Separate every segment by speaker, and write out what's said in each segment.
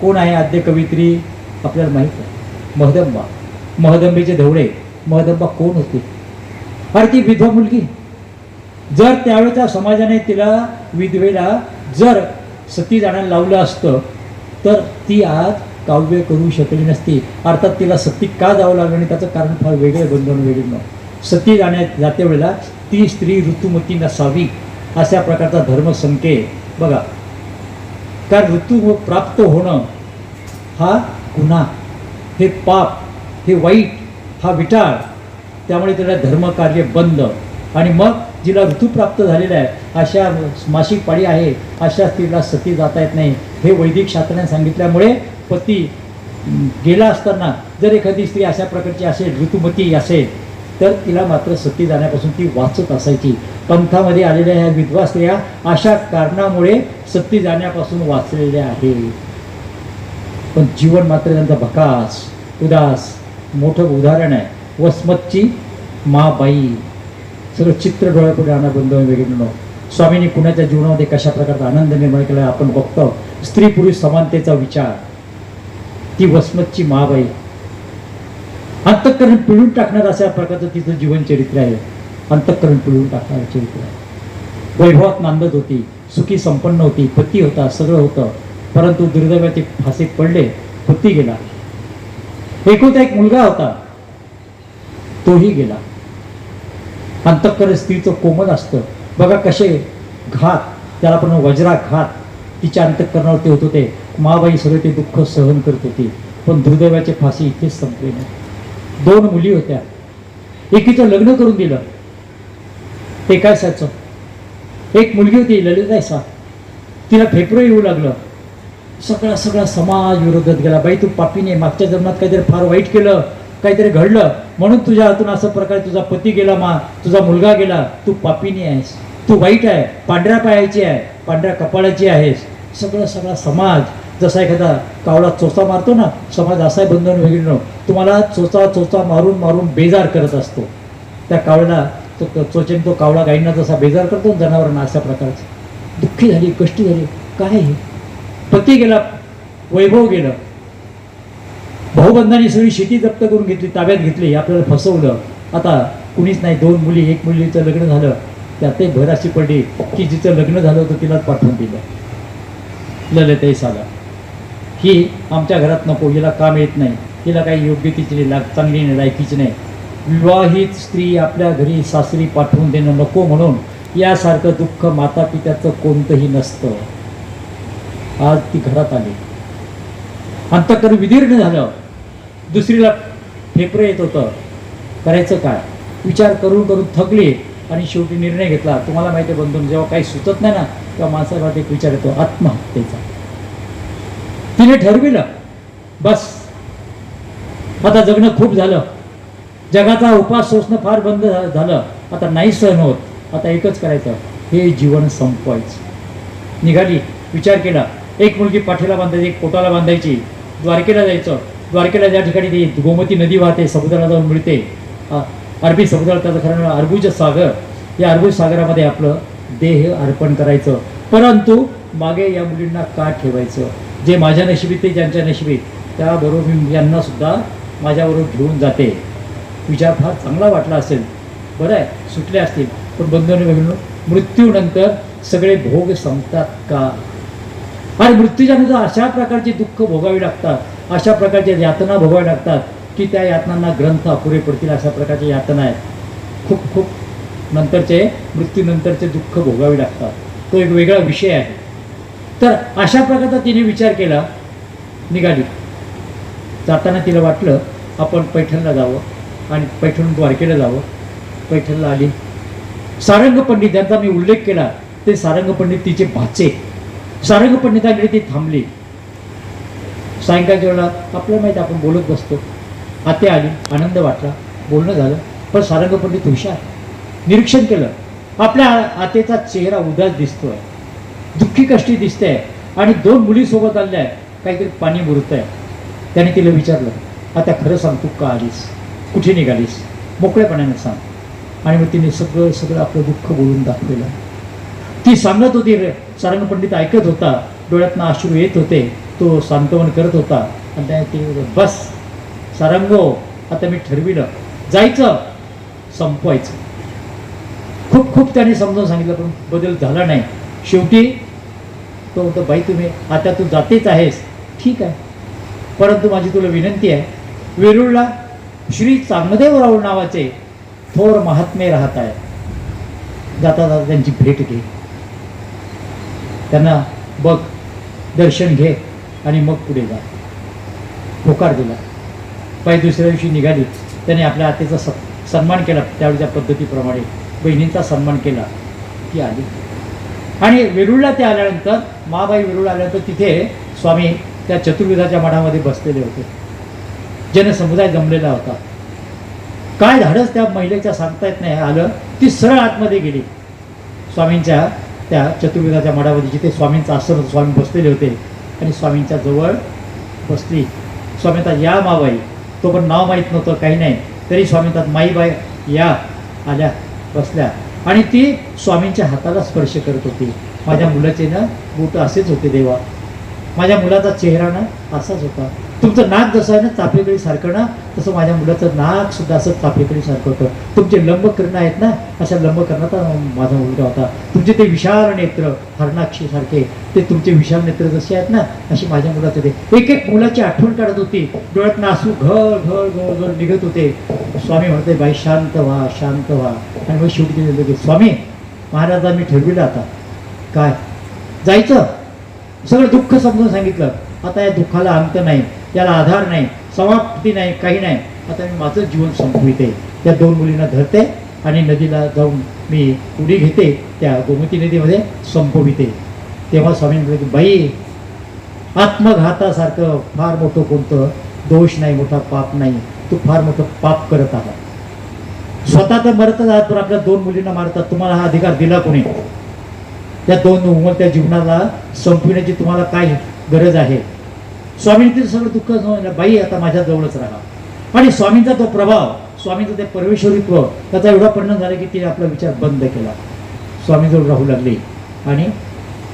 Speaker 1: कोण आहे आद्य कवित्री? आपल्याला माहीत आहे महदंबा महदंबेचे धवळे महदंबा कोण होती? अरे ती विधवा मुलगी. जर त्यावेळेच्या समाजाने तिला विधवेला जर सती जाण्याला लावलं असतं तर ती आज काव्य करू शकली नसती. अर्थात तिला सती का जावं लागलं आणि त्याचं कारण फार वेगळं बंधन वेगळं सती जाण्यात जाते वेळेला ती स्त्री ऋतुमती नसावी अशा प्रकारचा धर्मसंकेत. बघा त्या ऋतू प्राप्त होणं हा गुन्हा. हे पाप हे वाईट हा विटाळ. त्यामुळे त्याला धर्मकार्य बंद. आणि मग जिला ऋतू प्राप्त झालेला आहे अशा मासिक पाळी आहे अशा स्त्रीला सती जाता येत नाही. हे वैदिक शास्त्राने सांगितल्यामुळे पती गेला असताना जर एखादी स्त्री अशा प्रकारची असेल ऋतुमती असेल तर तिला मात्र सती जाण्यापासून ती वाचत असायची. पंथामध्ये आलेल्या ह्या विधवा स्त्रिया अशा कारणामुळे सती जाण्यापासून वाचलेल्या आहे पण जीवन मात्र त्यांचा भकास उदास मोठं उदाहरण आहे. वसमतची माबाई. सगळं चित्र डोळ्यापुढे आणा बंद वगैरे. स्वामींनी कुणाच्या जीवनामध्ये कशा प्रकारचा आनंद निर्माण केला आपण बघतो. स्त्री पुरुष समानतेचा विचार. ती वसमतची माबाई. अंतःकरण पिळून टाकणार अशा प्रकारचं तिचं जीवन चरित्र आहे. अंतःकरण पिळून टाकणारं चरित्र आहे. वैभवात नांदत होती सुखी संपन्न होती पती होता सगळं होतं. परंतु दुर्दैवाचे फासे पडले पती गेला. एकूण एक मुलगा होता. तोही गेला. अंतःकरण स्त्रीचं कोमल असतं. बघा कसे घात त्याला पण वज्राघात. तिच्या अंतःकरणावरती होत होते. माबाई सगळे ते दुःख सहन करत होती. पण दुर्दैवाचे फाशी इथेच संपले नाही. दोन मुली होत्या. एकीचं लग्न करून दिलं. एकायसाचं एक मुलगी होती ललितायसा तिला फेफरं येऊ लागलं. सगळा सगळा समाज विरोधात गेला. बाई तू पापीने मागच्या जन्मात काहीतरी फार वाईट केलं काहीतरी घडलं. म्हणून तुझ्या हातून असं प्रकारे तुझा पती गेला मा तुझा मुलगा गेला. तू पापीने आहेस. तू वाईट आहे. पांढऱ्या पायाची आहे. पांढऱ्या कपाळाची आहेस. सगळं सगळा समाज जसा एखादा कावळा चोचा मारतो ना समाज असाय बंधन वगैरे तुम्हाला चोचा चोचा मारून मारून बेजार करत असतो. त्या कावळ्याला तो चोचेन तो कावळा गाईंना जसा बेजार करतो जनावरांना अशा प्रकारचं. दुःखी झाली कष्टी झाली. काय हे? पती गेला वैभव गेलं. भाऊबंधाने सगळी शेती जप्त करून घेतली ताब्यात घेतली आपल्याला फसवलं. आता कुणीच नाही दोन मुली एक मुलीचं लग्न झालं. त्यातही भर अशी पडली की जिचं लग्न झालं होतं तिलाच पाठवून दिलं. ललिताई साला ही आमच्या घरात नको हिला काम येत नाही. हिला काही योग्य तिची लाग चांगली नाही लायकीची नाही. विवाहित स्त्री आपल्या घरी सासरी पाठवून देणं नको म्हणून यासारखं दुःख माता पित्याचं कोणतंही नसतं. आज ती घरात आली. अंतकर विदीर्ण झालं. दुसरीला फेफरं येत होतं. करायचं काय? विचार करून करून थकली आणि शेवटी निर्णय घेतला. तुम्हाला माहिती आहे बंधून जेव्हा काही सुचत नाही ना तेव्हा माणसाला एक विचार येतो आत्महत्येचा. तिने ठरविलं. बस. आता जगणं खूप झालं. जगाचा उपास सोसणं फार बंद झालं. आता नाही सहन होत. आता एकच करायचं. हे जीवन संपवायचं. निघाली. विचार केला. एक मुलगी पाठीला बांधायची एक पोटाला बांधायची. द्वारकेला जायचं. द्वारकेला ज्या ठिकाणी ती गोमती नदी वाहते समुद्राला जाऊन मिळते अरबी समुद्राला त्याचं खरं अरबुज सागर. या अरबुज सागरामध्ये आपलं देह अर्पण करायचं. परंतु मागे या मुलींना का ठेवायचं? जे माझ्या नशिबीत ते ज्यांच्या नशिबीत त्याबरोबर मी यांना सुद्धा माझ्याबरोबर घेऊन जाते. विचार फार चांगला वाटला असेल. बरं आहे सुटले असतील. पण बंधन वगैरे मृत्यूनंतर सगळे भोग संपतात का? आणि मृत्यूच्या नंतर अशा प्रकारचे दुःख भोगावी लागतात अशा प्रकारच्या यातना भोगावी लागतात की त्या यातनांना ग्रंथ अपुरे पडतील अशा प्रकारच्या यातना आहेत. खूप खूप नंतरचे मृत्यूनंतरचे दुःख भोगावे लागतात. तो एक वेगळा विषय आहे. तर अशा प्रकारचा तिने विचार केला निघाली. जाताना तिला वाटलं आपण पैठणला जावं आणि पैठण द्वारकेला जावं. पैठणला आली. सारंग पंडित ज्यांचा मी उल्लेख केला ते सारंग पंडित तिचे भाचे. सारंग पंडितांकडे ती थांबली. सायंकाळच्या वेळेला आपल्याला माहिती आपण बोलत बसतो. आते आली आनंद वाटला. बोलणं झालं पण सारंग पंडित हुशार. निरीक्षण केलं. आपल्या आ- आतेचा चेहरा उदास दिसतोय. दुःखी कष्टी दिसते आणि दोन मुली सोबत आल्या काहीतरी पाणी मुरत आहे त्याने तिला विचारलं आता खरं सांग तू का आलीस? कुठे निघालीस? मोकळेपणाने सांग. आणि मग तिने सगळं सगळं आपलं दुःख बोलून दाखवलं. ती सांगत होती रे सारंग पंडित ऐकत होता. डोळ्यातनं अश्रू येत होते. तो सांत्वन करत होता. आणि त्या ते बस. सारंगो आता मी ठरविलं. जायचं. संपवायचं. खूप खूप त्याने समजावून सांगितलं पण बदल झाला नाही. शेवटी तो म्हणतो बाई तुम्ही आता तू जातेच आहेस. ठीक आहे. परंतु माझी तुला विनंती आहे वेरूळला श्री चांगदेव राऊळ नावाचे थोर महात्मे राहत आहे जाता जाता त्यांची भेट घे. त्यांना बघ दर्शन घे आणि मग पुढे जा. होकार दिला. बाई दुसऱ्या दिवशी निघाली. त्याने आपल्या आतेचा सन्मान केला. त्यावेळच्या पद्धतीप्रमाणे बहिणींचा सन्मान केला. की आली. आणि वेरूळला ते आल्यानंतर महाबाई वेरूळ आल्यानंतर तिथे स्वामी त्या चतुर्विधाच्या मठामध्ये बसलेले होते. जनसमुदाय जमलेला होता. काय धाडस त्या महिलेच्या सांगता येत नाही आलं ती सरळ आतमध्ये गेली. स्वामींच्या त्या चतुर्विधाच्या मठामध्ये जिथे स्वामींचा आसन स्वामी बसलेले होते आणि स्वामींच्या जवळ बसली. स्वामी या माबाई तो पण नाव माहीत नव्हतं काही नाही. तरी स्वामी माईबाई या आल्या बसल्या. आणि ती स्वामींच्या हाताला स्पर्श करत होती. माझ्या मुलाचे ना बूट असेच होते देवा. माझ्या मुलाचा चेहरा ना असाच होता. तुमचं नाक जसं आहे ना चाफेकडी सारखं ना तसं माझ्या मुलाचं नाक सुद्धा असं चाफेकडी सारखं होतं. तुमचे लंबकर्ण आहेत ना अशा लंबकर्णाचा माझा मुलगा होता. तुमचे ते विशाल नेत्र हरणाक्षी सारखे ते तुमचे विशाल नेत्र जसे आहेत ना अशी माझ्या मुलाचे ते एक एक मुलाची आठवण काढत होती. डोळ्यात नासू घर घर घर घर निघत होते. स्वामी म्हणते बाई शांत व्हा शांत व्हा. आणि मग शेवटी स्वामी महाराजा मी ठरविलं आता. काय? जायचं. सगळं दुःख समजून सांगितलं. आता या दुःखाला अंत नाही याला आधार नाही समाप्ती नाही काही नाही. आता मी माझं जीवन संपविते. त्या दोन मुलींना धरते आणि नदीला जाऊन मी उडी घेते त्या गोमती नदीमध्ये संपविते. तेव्हा स्वामी म्हणाले की बाई आत्मघातासारखं फार मोठं कोणतं दोष नाही मोठा पाप नाही. तू फार मोठं पाप करत आहात. स्वतः तर मरतच आहात पण आपल्या दोन मुलींना मारतात. तुम्हाला हा अधिकार दिला कोणी? त्या दोन उमलत्या जीवनाला संपविण्याची तुम्हाला काय गरज आहे? स्वामींनी तिचं सगळं दुःख समजलं बाई आता माझ्या जवळच राहा. आणि स्वामींचा तो प्रभाव स्वामींचं ते परमेश्वरित्व त्याचा एवढा परिणाम झाला की तिने आपला विचार बंद केला. स्वामीजवळ राहू लागली. आणि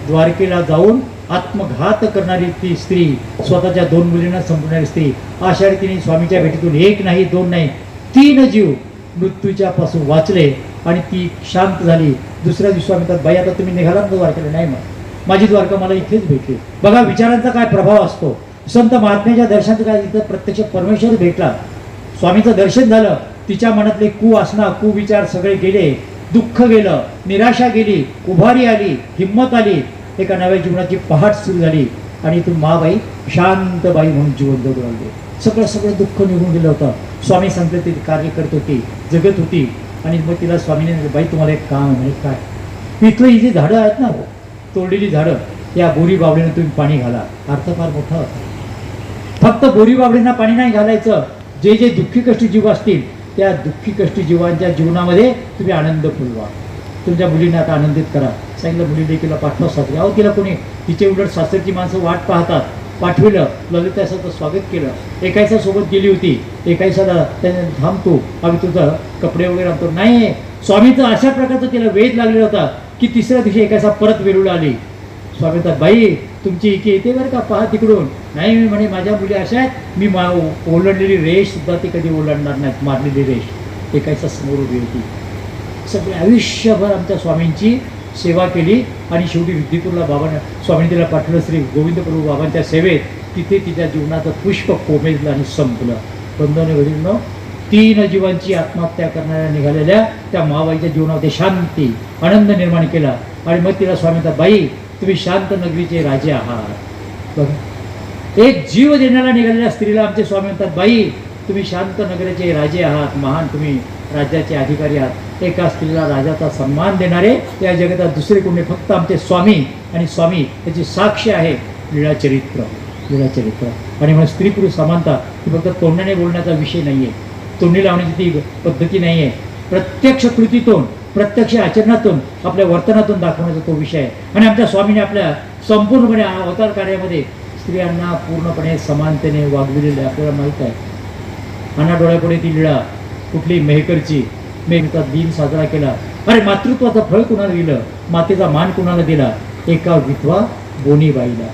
Speaker 1: द्वारकेला जाऊन आत्मघात करणारी ती स्त्री स्वतःच्या दोन मुलींना संपवणारी स्त्री आषाढी तिने स्वामीच्या भेटीतून एक नाही दोन नाही तीन जीव मृत्यूच्या पासून वाचले आणि ती शांत झाली. दुसऱ्या दिवशी स्वामी म्हणतात बाई आता तुम्ही निघाला ना द्वारकेला. नाही मग. माझी द्वारका मला इथेच भेटली. बघा विचारांचा काय प्रभाव असतो. संत महात्म्याच्या दर्शनात काय इथं प्रत्यक्ष परमेश्वर भेटला. स्वामीचं दर्शन झालं. तिच्या मनातले कुवासना कुविचार सगळे गेले. दुःख गेलं. निराशा गेली. उभारी आली. हिंमत आली. एका नव्या जीवनाची पहाट सुरू झाली. आणि तू माबाई शांत बाई म्हणून जीवन जगू लागले. सगळं सगळं दुःख निघून गेलं होतं. स्वामी संत कार्य करत होती जगत होती. आणि मग तिला स्वामीने बाई तुम्हाला एक काम आहे म्हणजे काय? इथलं ही जी झाडं आहेत ना तोडलेली झाडं या बोरी बावडीनं तुम्ही पाणी घाला. अर्थ फार मोठा होता. फक्त बोरी बावडींना पाणी नाही घालायचं. जे जे दुःखी कष्टी जीव असतील त्या दुःखी कष्टी जीवांच्या जीवनामध्ये तुम्ही आनंद फुलवा. तुमच्या मुलींना आता आनंदित करा. सांगितलं मुली देखील पाठवा सासरी. अहो तिला कोणी तिचे उलट सासरची माणसं वाट पाहतात. पाठविलं. ललिताचं स्वागत केलं. एकायसा सोबत गेली होती. एकायसाला त्याने थांबतो. आम्ही तुझं कपडे वगैरे आणतो. नाही स्वामीचं अशा प्रकारचं तिला वेध लागलेला होता की तिसऱ्या दिवशी एकायसा परत वेरूळ आली. स्वामी बाई तुमची इके येते बरं का? पहा तिकडून. नाही मी म्हणे माझ्या मुली अशा आहेत. मी मा ओलांडलेली रेष सुद्धा ती कधी ओलांडणार नाहीत. मारलेली रेष. एकायसा समोर उभी होती. सगळे आयुष्यभर आमच्या स्वामींची सेवा केली आणि शेवटी विद्यपूरला बाबांना स्वामींनी तिला पाठवलं श्री गोविंदप्रभू बाबांच्या सेवेत तिथे तिच्या जीवनाचं पुष्प कोमेजलं आणि संपलं. बंधने वडील तीन जीवांची आत्महत्या करणाऱ्या निघालेल्या त्या मावाईच्या जीवनामध्ये शांती आनंद निर्माण केला आणि मग तिला स्वामींचा बाई तुम्ही शांत नगरीचे राजे आहात. बघा. एक जीव देण्याला निघालेल्या स्त्रीला आमचे स्वामी म्हणतात बाई तुम्ही शांत नगराचे राजे आहात महान तुम्ही राज्याचे अधिकारी आहात. एका स्त्रीला राजाचा सन्मान देणारे या जगतात दुसरे कोणी फक्त आमचे स्वामी आणि स्वामी त्याची साक्ष आहे. लीळाचरित्र लीळाचरित्र आणि म्हणून स्त्री पुरुष समानता ही फक्त तोंडाने बोलण्याचा विषय नाही आहे तोंडी लावण्याची ती पद्धती नाही आहे प्रत्यक्ष कृतीतून प्रत्यक्ष आचरणातून आपल्या वर्तनातून दाखवण्याचा तो विषय आहे. आणि आमच्या स्वामीने आपल्या संपूर्णपणे अवतार कार्यामध्ये स्त्रियांना पूर्णपणे समानतेने वागविलेले आहे. आपल्याला माहीत आहे. अना डोळ्यापुढे ती लीळा कुठली मेहकरची मेहता दिन साजरा केला. अरे मातृत्वाचं फळ कुणाला दिलं? मातेचा मान कुणाला दिला? एका विधवा बोनीबाईला.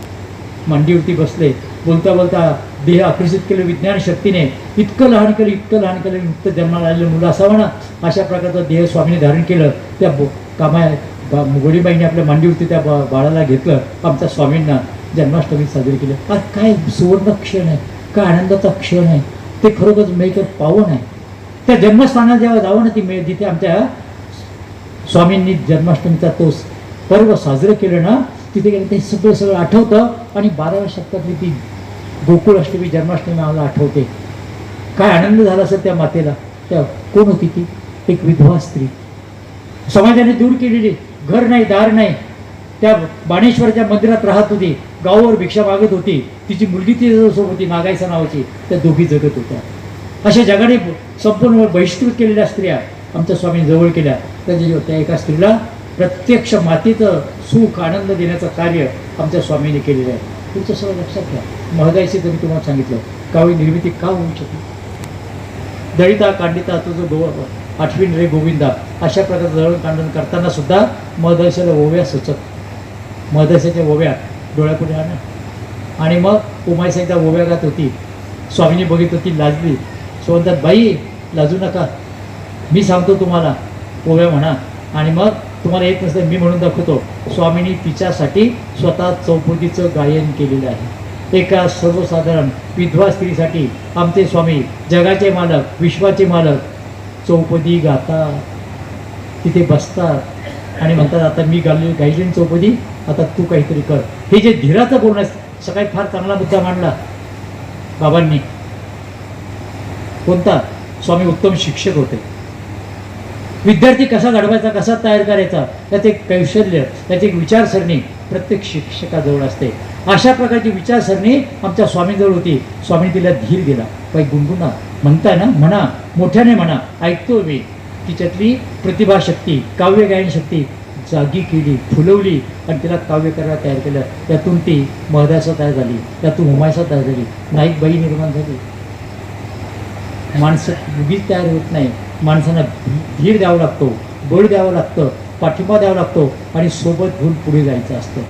Speaker 1: मांडीवरती बसले. बोलता बोलता देह आकर्षित केलं विज्ञान शक्तीने. इतकं लहान केलं इतकं लहान केलं नुकतं जन्माला आलेलं मुलं असावं ना? अशा प्रकारचं देह स्वामीने धारण केलं. त्या बो कामा बा- आपल्या मांडीवरती त्या बा बाळाला घेतलं. आमच्या स्वामींना जन्माष्टमी साजरी केलं. आज काय सुवर्ण क्षण आहे. काय आनंदाचा क्षण आहे. ते खरोखरच मेकर पावन आहे त्या जन्मस्थानात जेव्हा जावं ना ती मे जिथे आमच्या स्वामींनी जन्माष्टमीचा तो पर्व साजरं केलं ना तिथे गेलं ते सगळं सगळं आठवतं आणि बाराव्या शतकातली ती गोकुळाष्टमी जन्माष्टमी आम्हाला आठवते. काय आनंद झाला असेल त्या मातेला? त्या कोण होती ती? एक विधवा स्त्री. समाजाने दूर केलेली घर नाही दार नाही त्या बाणेश्वरच्या मंदिरात राहत होती. गावावर भिक्षा मागत होती. तिची मुलगी तिच्यासोबत होती नागायचा नावाची. त्या दोघी जगत होत्या. अशा जगाने संपूर्ण बहिष्कृत केलेल्या स्त्रिया आमच्या स्वामी जवळ केल्या. त्याच्या त्या एका स्त्रीला प्रत्यक्ष मातीचं सुख आनंद देण्याचं कार्य आमच्या स्वामीने केलेलं आहे. तुमचं सगळं लक्षात घ्या. महदायची जरी तुम्हाला सांगितलं. कावळी निर्मिती का होऊ शकली? दळिता कांडिता तुझं गो आठवीन रे गोविंदा अशा प्रकारचं दळण कांडण करताना सुद्धा महदायशाला ओव्या सुचत मदरशाच्या ओव्या डोळ्यापुढे आणा. आणि मग उमाईसाईच्या ओव्या गात होती. स्वामीने बघितलं ती लाजली. म्हणतात बाई लाजू नका. मी सांगतो तुम्हाला. ओव्या म्हणा. आणि मग तुम्हाला एक नसतं मी म्हणून दाखवतो. स्वामींनी तिच्यासाठी स्वतः चौपदीचं गायन केलेलं आहे. एका सर्वसाधारण विधवा स्त्रीसाठी आमचे स्वामी जगाचे मालक विश्वाचे मालक चौपदी गातात. तिथे बसतात. आणि म्हणतात आता मी गाली गाईलीन चौपदी आता तू काहीतरी कर. हे जे धीराचं बोलणं सकाळी फार चांगला मुद्दा मांडला बाबांनी. कोणता? स्वामी उत्तम शिक्षक होते. विद्यार्थी कसा घडवायचा कसा तयार करायचा त्याचे एक कौशल्य त्याची एक विचारसरणी प्रत्येक शिक्षकाजवळ असते. अशा प्रकारची विचारसरणी आमच्या स्वामीजवळ होती. स्वामी तिला धीर दिला. पाय गुणगुणा. म्हणताय ना म्हणा. मोठ्याने म्हणा. ऐकतो मी. तिच्यातली प्रतिभाशक्ती काव्य गायन शक्ती जागी केली फुलवली आणि तिला काव्य करायला तयार केलं. त्यातून ती महदासा तयार झाली त्यातून हुमायसा तयार झाली नाईक बाई निर्माण झाली. माणसं उगीच तयार होत नाही. माणसांना धीर द्यावा लागतो बळ द्यावं लागतं पाठिंबा द्यावा लागतो आणि सोबत घेऊन पुढे जायचं असतं.